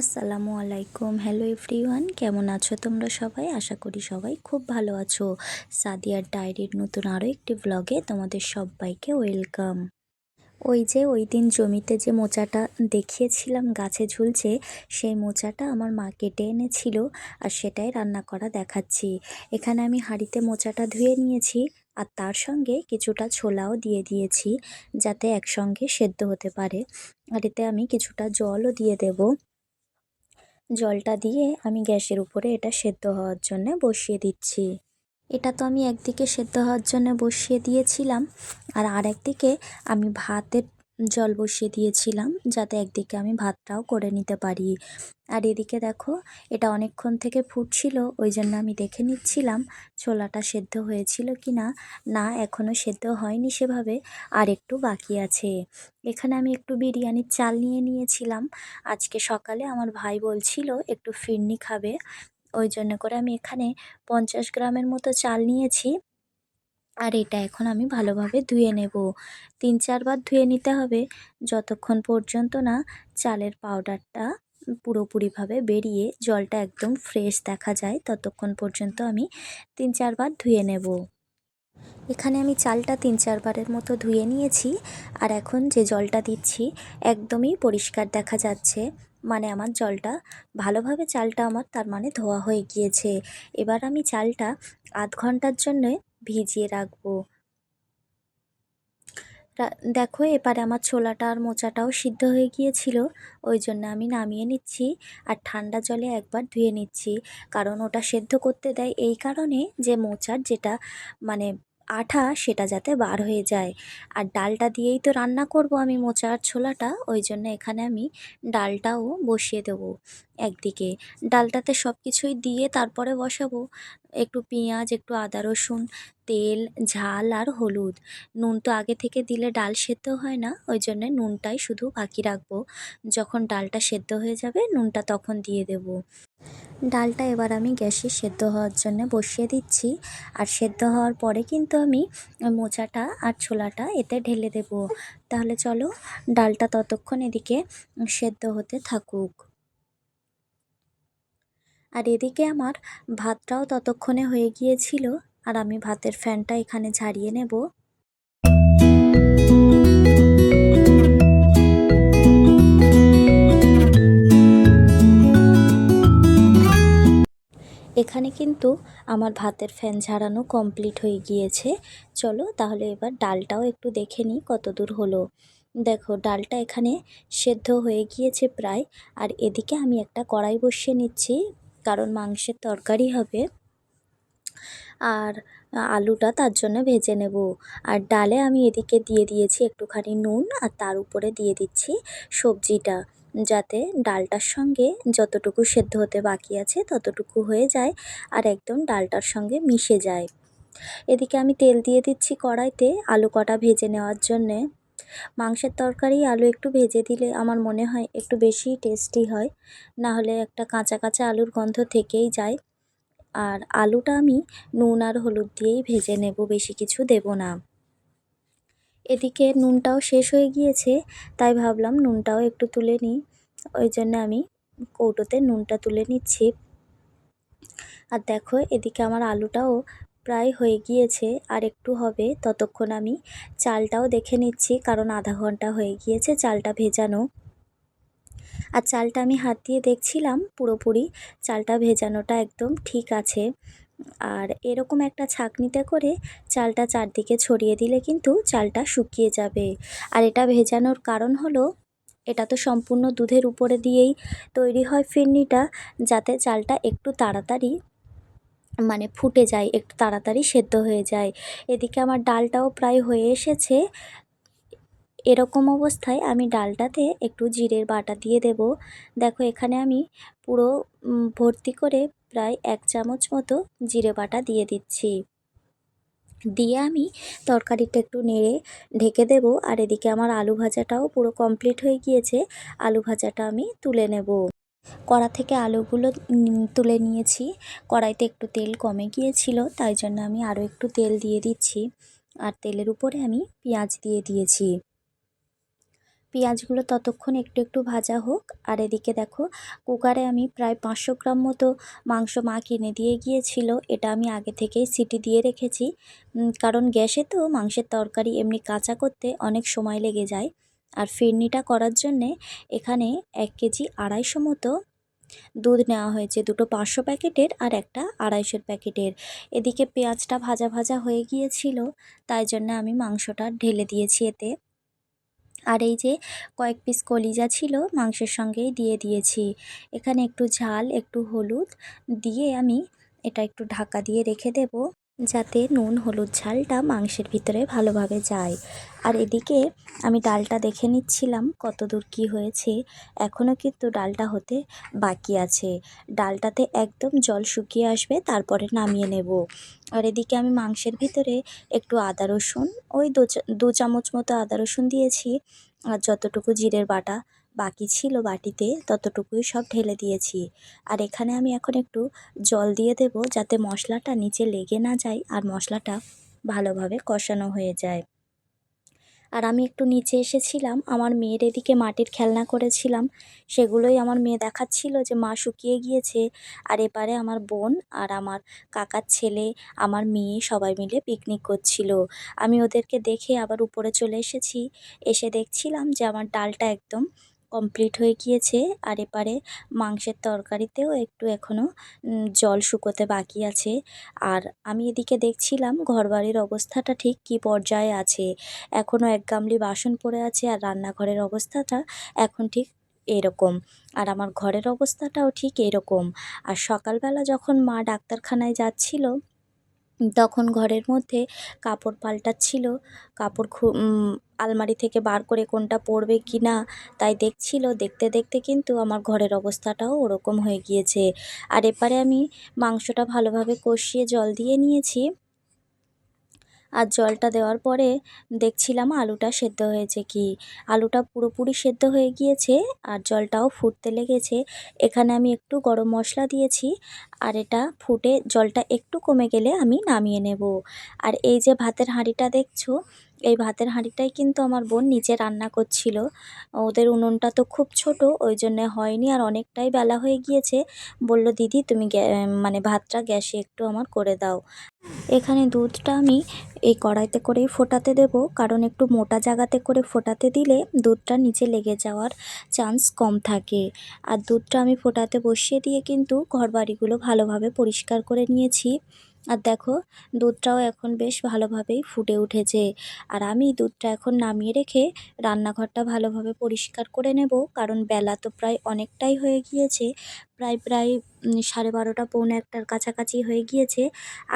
আসসালামু আলাইকুম। Hello everyone কেমন আছো তোমরা সবাই? আশা করি সবাই খুব ভালো আছো। সাদিয়ার ডায়েরির নতুন আরও একটি ব্লগে তোমাদের সবাইকে ওয়েলকাম ওই যে ওই দিন জমিতে যে মোচাটা দেখিয়েছিলাম গাছে ঝুলছে, সেই মোচাটা আমার মা কেটে এনেছিল আর সেটাই রান্না করা দেখাচ্ছি। এখানে আমি হাঁড়িতে মোচাটা ধুয়ে নিয়েছি আর তার সঙ্গে কিছুটা ছোলাও দিয়ে দিয়েছি যাতে একসঙ্গে সেদ্ধ হতে পারে। আর এতে আমি কিছুটা জলও দিয়ে দেবো। জলটা দিয়ে আমি গ্যাসের উপরে এটা সেদ্ধ হওয়ার জন্য বসিয়ে দিচ্ছি। এটা তো আমি একদিকে সেদ্ধ হওয়ার জন্য বসিয়ে দিয়েছিলাম। আর আরেকদিকে আমি ভাতের জল বসিয়ে দিয়েছিলাম যাতে একদিকে আমি ভাতটাও করে নিতে পারি। আর এদিকে দেখো, এটা অনেকক্ষণ থেকে ফুটছিল ওই জন্য আমি দেখে নিচ্ছিলাম ছোলাটা সেদ্ধ হয়েছিল কি না না এখনও সেদ্ধ হয়নি সেভাবে, আর একটু বাকি আছে। এখানে আমি একটু বিরিয়ানির চাল নিয়ে নিয়েছিলাম। আজকে সকালে আমার ভাই বলছিল একটু ফিরনি খাবে ওই জন্য করে আমি এখানে পঞ্চাশ গ্রামের মতো চাল নিয়েছি। আর এটা এখন আমি ভালোভাবে ধুয়ে নেব। তিন চারবার ধুয়ে নিতে হবে। যতক্ষণ পর্যন্ত না চালের পাউডারটা পুরোপুরিভাবে বেরিয়ে জলটা একদম ফ্রেশ দেখা যায়, ততক্ষণ পর্যন্ত আমি তিন চারবার ধুয়ে নেব। এখানে আমি চালটা তিন চারবারের মতো ধুয়ে নিয়েছি আর এখন যে জলটা দিচ্ছি একদমই পরিষ্কার দেখা যাচ্ছে। মানে আমার জলটা, ভালোভাবে চালটা আমার তার মানে ধোয়া হয়ে গিয়েছে। এবার আমি চালটা আধ ঘণ্টার জন্যে ভিজিয়ে রাখব। দেখো এবারে আমার ছোলাটা আর মোচাটাও সিদ্ধ হয়ে গিয়েছিল, ওই জন্য আমি নামিয়ে নিচ্ছি আর ঠান্ডা জলে একবার ধুয়ে নিচ্ছি, কারণ ওটা সেদ্ধ করতে দেয় এই কারণে যে মোচার যেটা মানে আঠা সেটা যাতে বার হয়ে যায়। আর ডালটা দিয়েই তো রান্না করব আমি মোচার ছোলাটা, ওই জন্য এখানে আমি ডালটাও বসিয়ে দেবো একদিকে। ডালটাতে সব কিছুই দিয়ে তারপরে বসাবো। একটু পেঁয়াজ, একটু আদা, রসুন, তেল, ঝাল আর হলুদ। নুন তো আগে থেকে দিলে ডাল সেদ্ধ হয় না, ওই জন্যে নুনটাই শুধু বাকি রাখব। যখন ডালটা সেদ্ধ হয়ে যাবে, নুনটা তখন দিয়ে দেব। ডালটা এবার আমি গ্যাসে সেদ্ধ হওয়ার জন্য বসিয়ে দিচ্ছি। আর সেদ্ধ হওয়ার পরে কিন্তু আমি মোচাটা আর ছোলাটা এতে ঢেলে দেব। তাহলে চলো, ডালটা ততক্ষণ এদিকে সেদ্ধ হতে থাকুক। আর এদিকে আমার ভাতটাও ততক্ষণে হয়ে গিয়েছিল, আর আমি ভাতের ফ্যানটা এখানে ঝাড়িয়ে নেব। এখানে কিন্তু আমার ভাতের ফ্যান ঝাড়ানো কমপ্লিট হয়ে গিয়েছে। চলো তাহলে এবার ডালটাও একটু দেখে নিই কত দূর হলো। দেখো, ডালটা এখানে সেদ্ধ হয়ে গিয়েছে প্রায়, আর এদিকে আমি একটা কড়াই বসিয়ে নিচ্ছি। কারণ মাংসের তরকারি হবে। আর আলুটা তার জন্য ভেজে নেব। আর ডালে আমি এদিকে দিয়ে দিয়েছি একটুখানি নুন আর তার উপরে দিয়ে দিচ্ছি সবজিটা, যাতে ডালটার সঙ্গে যতটুকু সেদ্ধ হতে বাকি আছে ততটুকু হয়ে যায় আর একদম ডালটার সঙ্গে মিশে যায়। এদিকে আমি তেল দিয়ে দিচ্ছি কড়াইতে আলু কটা ভেজে নেওয়ার জন্যে। মাংসের তরকারি, আলু একটু ভেজে দিলে আমার মনে হয় একটু বেশি টেস্টি হয়। না হলে একটা কাঁচা কাঁচা আলুর গন্ধ থেকেই যায়। আর আলুটা আমি নুন আর হলুদ দিয়েই ভেজে নেব, বেশি কিছু দেব না। এদিকে নুনটাও শেষ হয়ে গিয়েছে, তাই ভাবলাম নুনটাও একটু তুলে নিই। ওই জন্য আমি কৌটোতে নুনটা তুলে নিচ্ছি। আর দেখো, এদিকে আমার আলুটাও প্রায় হয়ে গিয়েছে, আর একটু হবে। ততক্ষণ আমি চালটাও দেখে নিচ্ছি, কারণ আধা ঘণ্টা হয়ে গিয়েছে চালটা ভেজানো। আর চালটা আমি হাত দিয়ে দেখছিলাম, পুরোপুরি চালটা ভেজানোটা একদম ঠিক আছে। আর এরকম একটা ছাঁকনিতে করে চালটা চারদিকে ছড়িয়ে দিলে কিন্তু চালটা শুকিয়ে যাবে। আর এটা ভেজানোর কারণ হলো, এটা তো সম্পূর্ণ দুধের উপরে দিয়েই তৈরি হয় ফিরনিটা, যাতে চালটা একটু তাড়াতাড়ি মানে ফুটে যায়, একটু তাড়াতাড়ি সেদ্ধ হয়ে যায়। এদিকে আমার ডালটাও প্রায় হয়ে এসেছে। এরকম অবস্থায় আমি ডালটাতে একটু জিরের বাটা দিয়ে দেব। দেখো, এখানে আমি পুরো ভর্তি করে প্রায় এক চামচ মতো জিরে বাটা দিয়ে দিচ্ছি। দিয়ে আমি তরকারিটা একটু নেড়ে ঢেকে দেব আর এদিকে আমার আলু ভাজাটাও পুরো কমপ্লিট হয়ে গিয়েছে। আলু ভাজাটা আমি তুলে নেব। কড়া থেকে আলুগুলো তুলে নিয়েছি। কড়াইতে একটু তেল কমে গিয়েছিল, তাই জন্য আমি আরও একটু তেল দিয়ে দিচ্ছি। আর তেলের উপরে আমি পেঁয়াজ দিয়ে দিয়েছি। পেঁয়াজগুলো ততক্ষণ একটু একটু ভাজা হোক। আর এদিকে দেখো, কুকারে আমি প্রায় পাঁচশো গ্রাম মতো মাংস মা কিনে দিয়ে গিয়েছিল। এটা আমি আগে থেকেই সিটি দিয়ে রেখেছি। কারণ গ্যাসে তো মাংসের তরকারি এমনি কাঁচা করতে অনেক সময় লেগে যায়। আর ফিরনিটা করার জন্যে এখানে এক কেজি আড়াইশো মতো দুধ নেওয়া হয়েছে। দুটো পাঁচশো প্যাকেটের আর একটা আড়াইশোর প্যাকেটের। এদিকে পেঁয়াজটা ভাজা ভাজা হয়ে গিয়েছিল, তাই জন্য আমি মাংসটা ঢেলে দিয়েছি এতে। আর এই যে কয়েক পিস কলিজা ছিল, মাংসের সঙ্গেই দিয়ে দিয়েছি। এখানে একটু ঝাল, একটু হলুদ দিয়ে আমি এটা একটু ঢাকা দিয়ে রেখে দেব। যাতে নুন, হলুদ ঝালটা মাংসের ভিতরে ভালোভাবে যায়। আর এদিকে আমি ডালটা দেখে নিচ্ছিলাম কত দূর কী হয়েছে। এখনও কিন্তু ডালটা হতে বাকি আছে। ডালটাতে একদম জল শুকিয়ে আসবে, তারপরে নামিয়ে নেব। আর এদিকে আমি মাংসের ভিতরে একটু আদা রসুন, ওই দু চামচ মতো আদা রসুন দিয়েছি। আর যতটুকু জিরের বাটা বাকি ছিল বাটিতে, ততটুকুই সব ঢেলে দিয়েছি। আর এখানে আমি এখন একটু জল দিয়ে দেব যাতে মশলাটা নিচে লেগে না যায় আর মশলাটা ভালোভাবে কষানো হয়ে যায়। আর আমি একটু নিচে এসেছিলাম, আমার মেয়ের এদিকে মাটির খেলনা করেছিলাম। সেগুলোই আমার মেয়ে দেখাচ্ছিল যে মা শুকিয়ে গিয়েছে। আর এপারে আমার বোন আর আমার কাকার ছেলে, আমার মেয়ে সবাই মিলে পিকনিক করছিল। আমি ওদেরকে দেখে আবার উপরে চলে এসেছি। এসে দেখছিলাম যে আমার ডালটা একদম কমপ্লিট হয়ে গিয়েছে। আর এপারে মাংসের তরকারিতেও একটু এখনও জল শুকোতে বাকি আছে। আর আমি এদিকে দেখছিলাম ঘরবাড়ির অবস্থাটা ঠিক কী পর্যায়ে আছে। এখনও এক গামলি বাসন পড়ে আছে আর রান্নাঘরের অবস্থাটা এখন ঠিক এরকম। আর আমার ঘরের অবস্থাটাও ঠিক এরকম। আর সকালবেলা যখন মা ডাক্তারখানায় যাচ্ছিল তখন ঘরের মধ্যে কাপড় পাল্টাচ্ছিলো কাপড় খু আলমারি থেকে বার করে কোনটা পরবে কি না তাই দেখছিলো। দেখতে দেখতে কিন্তু আমার ঘরের অবস্থাটাও ওরকম হয়ে গিয়েছে। আর এপারে আমি মাংসটা ভালোভাবে কষিয়ে জল দিয়ে নিয়েছি। আর জলটা দেওয়ার পরে দেখছিলাম আলুটা সেদ্ধ হয়েছে কি। আলুটা পুরোপুরি সেদ্ধ হয়ে গিয়েছে আর জলটাও ফুটতে লেগেছে। এখানে আমি একটু গরম মশলা দিয়েছি আর এটা ফুটে জলটা একটু কমে গেলে আমি নামিয়ে নেব। আর এই যে ভাতের হাঁড়িটা দেখছ এই ভাতের হাঁড়িটাই কিন্তু আমার বোন নিচে রান্না করছিল। ওদের উনুনটা তো খুব ছোট, ওই জন্যে হয়নি আর অনেকটাই বেলা হয়ে গিয়েছে। বলল, দিদি, তুমি মানে ভাতটা গ্যাসে একটু আমার করে দাও। এখানে দুধটা আমি এই কড়াইতে করেই ফোটাতে দেব। কারণ একটু মোটা জায়গাতে করে ফোটাতে দিলে দুধটা নিচে লেগে যাওয়ার চান্স কম থাকে। আর দুধটা আমি ফোটাতে বসিয়ে দিয়ে কিন্তু ঘরবাড়িগুলো ভালোভাবে পরিষ্কার করে নিয়েছি। আর দেখো, দুধটাও এখন বেশ ভালোভাবেই ফুটে উঠেছে। আর আমি দুধটা এখন নামিয়ে রেখে রান্নাঘরটা ভালোভাবে পরিষ্কার করে নেব, কারণ বেলা তো প্রায় অনেকটাই হয়ে গিয়েছে। প্রায় প্রায় সাড়ে বারোটা, পৌনে একটার কাছাকাছি হয়ে গিয়েছে।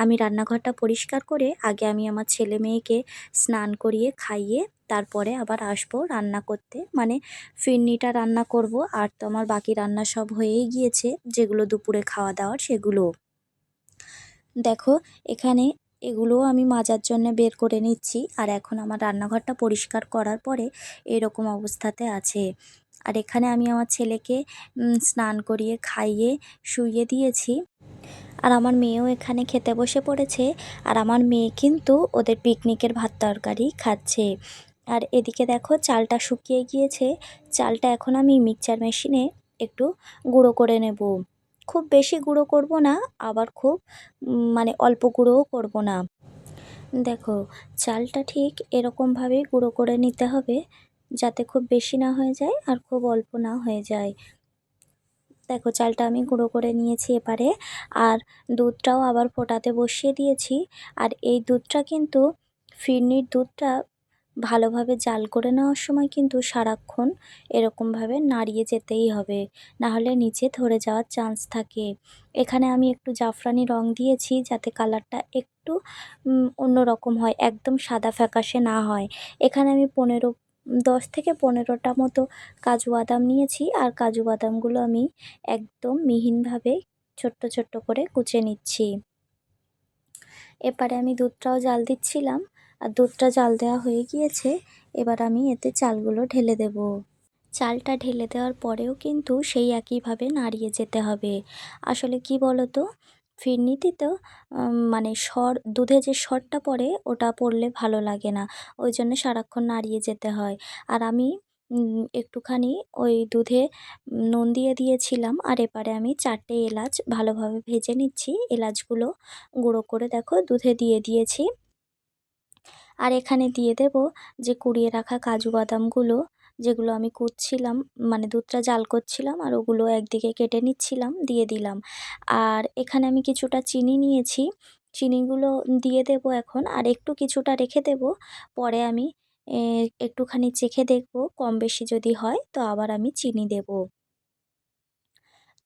আমি রান্নাঘরটা পরিষ্কার করে আগে আমি আমার ছেলে মেয়েকে স্নান করিয়ে খাইয়ে তারপরে আবার আসব রান্না করতে। মানে ফিরনিটা রান্না করব, আর তো আমার বাকি রান্না সব হয়েই গিয়েছে, যেগুলো দুপুরে খাওয়া দাওয়ার সেগুলো। দেখো, এখানে এগুলোও আমি মাজার জন্য বের করে নিচ্ছি। আর এখন আমার রান্নাঘরটা পরিষ্কার করার পরে এরকম অবস্থাতে আছে। আর এখানে আমি আমার ছেলেকে স্নান করিয়ে খাইয়ে শুইয়ে দিয়েছি। আর আমার মেয়েও এখানে খেতে বসে পড়েছে। আর আমার মেয়ে কিন্তু ওদের পিকনিকের ভাত তরকারি খাচ্ছে। আর এদিকে দেখো, চালটা শুকিয়ে গিয়েছে। চালটা এখন আমি মিক্সচার মেশিনে একটু গুঁড়ো করে নেব। খুব বেশি গুঁড়ো করব না, আবার খুব মানে অল্প গুঁড়োও করব না। দেখো, চালটা ঠিক এরকমভাবেই গুঁড়ো করে নিতে হবে, যাতে খুব বেশি না হয়ে যায় আর খুব অল্প না হয়ে যায়। দেখো, চালটা আমি গুঁড়ো করে নিয়েছি এবারে, আর দুধটাও আবার ফোটাতে বসিয়ে দিয়েছি, আর এই দুধটা কিন্তু ফিরনির দুধটা ভালোভাবে জাল করে নেওয়ার সময় কিন্তু সারাক্ষণ এরকমভাবে নাড়িয়ে যেতেই হবে। নাহলে নিচে ধরে যাওয়ার চান্স থাকে। এখানে আমি একটু জাফরানি রং দিয়েছি যাতে কালারটা একটু অন্যরকম হয়, একদম সাদা ফ্যাকাশে না হয়। এখানে আমি পনেরো, দশ থেকে পনেরোটা মতো কাজু বাদাম নিয়েছি আর কাজু বাদামগুলো আমি একদম মিহিনভাবে ছোট্ট ছোট্ট করে কুচে নিচ্ছি। এবারে আমি দুধটাও জাল দিচ্ছিলাম। আর দুধটা জাল দেওয়া হয়ে গিয়েছে, এবার আমি এতে চালগুলো ঢেলে দেব। চালটা ঢেলে দেওয়ার পরেও কিন্তু সেই একইভাবে নাড়িয়ে যেতে হবে। আসলে কি বলো তো ফিরনিতে তো মানে সর, দুধে যে সরটা পড়ে, ওটা পড়লে ভালো লাগে না। ওই জন্য সারাক্ষণ নাড়িয়ে যেতে হয়। আর আমি একটুখানি ওই দুধে নুন দিয়ে দিয়েছিলাম, আর এপারে আমি চারটে এলাচ ভালোভাবে ভেজে নিচ্ছি। এলাচগুলো গুঁড়ো করে দেখো, দুধে দিয়ে দিয়েছি। আর এখানে দিয়ে দেব যে কুড়িয়ে রাখা কাজু বাদামগুলো, যেগুলো আমি কুটছিলাম মানে দুধটা জাল করছিলাম আর ওগুলো একদিকে কেটে নিচ্ছিলাম, দিয়ে দিলাম। আর এখানে আমি কিছুটা চিনি নিয়েছি, চিনিগুলো দিয়ে দেব এখন আর একটু কিছুটা রেখে দেব, পরে আমি একটুখানি চেখে দেখব, কম বেশি যদি হয় তো আবার আমি চিনি দেব।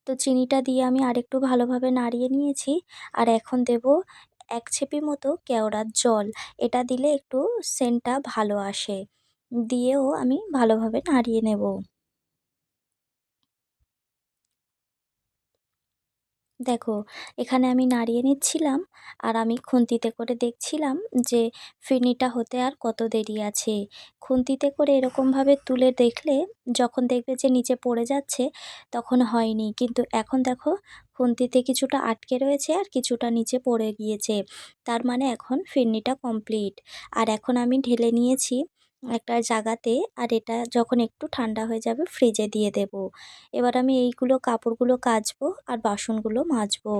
তো চিনিটা দিয়ে আমি আরেকটু ভালোভাবে নাড়িয়ে নিয়েছি, আর এখন দেব এক ছিপি মতো কেওড়ার জল। এটা দিলে একটু সেন্টটা ভালো আসে। দিয়েও আমি ভালোভাবে নাড়িয়ে নেব। দেখো, এখানে আমি নাড়িয়ে নিচ্ছিলাম আর আমি খুন্তিতে করে দেখছিলাম যে ফিরনিটা হতে আর কত দেরি আছে। খুন্তিতে করে এরকমভাবে তুলে দেখলে, যখন দেখবে যে নিচে পড়ে যাচ্ছে, তখন হয়নি। কিন্তু এখন দেখো, খুন্তিতে কিছুটা আটকে রয়েছে আর কিছুটা নিচে পড়ে গিয়েছে। তার মানে এখন ফিরনিটা কমপ্লিট। আর এখন আমি ঢেলে নিয়েছি একটা জায়গাতে আর এটা যখন একটু ঠান্ডা হয়ে যাবে ফ্রিজে দিয়ে দেব। এবার আমি এইগুলো কাপড়গুলো কাচবো আর বাসনগুলো মাজবো।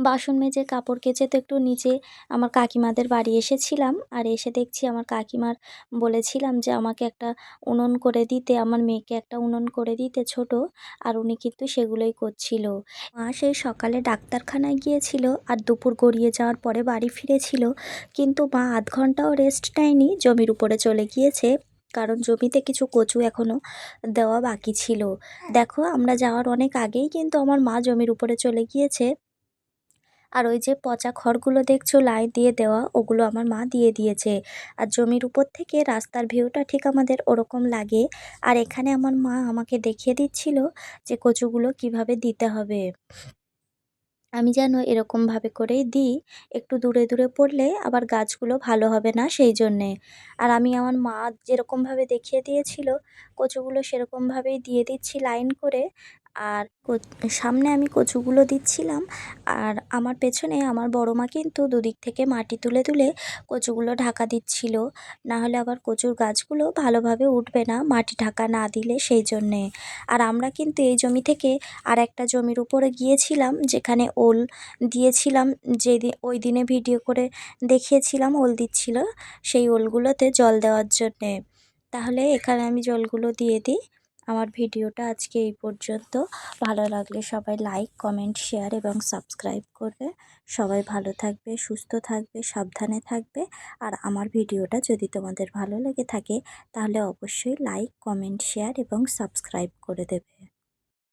বাসন মেজে, কাপড় কেচে তো একটু নিচে আমার কাকিমাদের বাড়ি এসেছিলাম। আর এসে দেখছি আমার কাকিমার বলেছিলাম যে, আমাকে একটা উনুন করে দিতে, আমার মেয়েকে একটা উনুন করে দিতে ছোট। আর উনি কিন্তু সেগুলোই করছিল। মা সেই সকালে ডাক্তারখানায় গিয়েছিল আর দুপুর গড়িয়ে যাওয়ার পরে বাড়ি ফিরেছিল। কিন্তু মা আধ ঘন্টাও রেস্ট নেয়নি, জমির উপরে চলে গিয়েছে। কারণ জমিতে কিছু কচু এখনও দেওয়া বাকি ছিল। দেখো, আমরা যাওয়ার অনেক আগেই কিন্তু আমার মা জমির উপরে চলে গিয়েছে। আর ওই যে পচা খড়গুলো দেখছ লাইন দিয়ে দেওয়া, ওগুলো আমার মা দিয়ে দিয়েছে। আর জমির উপর থেকে রাস্তার ভিউটা ঠিক আমাদের ওরকম লাগে। আর এখানে আমার মা আমাকে দেখিয়ে দিচ্ছিল যে কচুগুলো কীভাবে দিতে হবে। আমি যেন এরকমভাবে করেই দিই, একটু দূরে দূরে পড়লে আবার গাছগুলো ভালো হবে না সেই জন্যে। আর আমি আমার মা যেরকমভাবে দেখিয়ে দিয়েছিল, কচুগুলো সেরকমভাবেই দিয়ে দিচ্ছি লাইন করে। আর সামনে আমি কচুগুলো দিচ্ছিলাম। আর আমার পেছনে আমার বড় মা কিন্তু দুদিক থেকে মাটি তুলে তুলে কচুগুলো ঢাকা দিচ্ছিল। না হলে আবার কচুর গাছগুলো ভালোভাবে উঠবে না মাটি ঢাকা না দিলে সেই জন্যে। আর আমরা কিন্তু এই জমি থেকে আর একটা জমির উপরে গিয়েছিলাম যেখানে ওল দিয়েছিলাম যেদিন ওই দিনে ভিডিও করে দেখিয়েছিলাম, ওল দিচ্ছিল সেই ওলগুলোতে জল দেওয়ার জন্যে। তাহলে এখানে আমি জলগুলো দিয়ে দিই। আমার ভিডিওটা আজকে এই পর্যন্ত। ভালো লাগলে সবাই লাইক কমেন্ট শেয়ার এবং সাবস্ক্রাইব করবে সবাই ভালো থাকবে, সুস্থ থাকবে, সাবধানে থাকবে। আর আমার ভিডিওটা যদি তোমাদের ভালো লেগে থাকে, তাহলে অবশ্যই লাইক কমেন্ট শেয়ার এবং সাবস্ক্রাইব করে দেবে।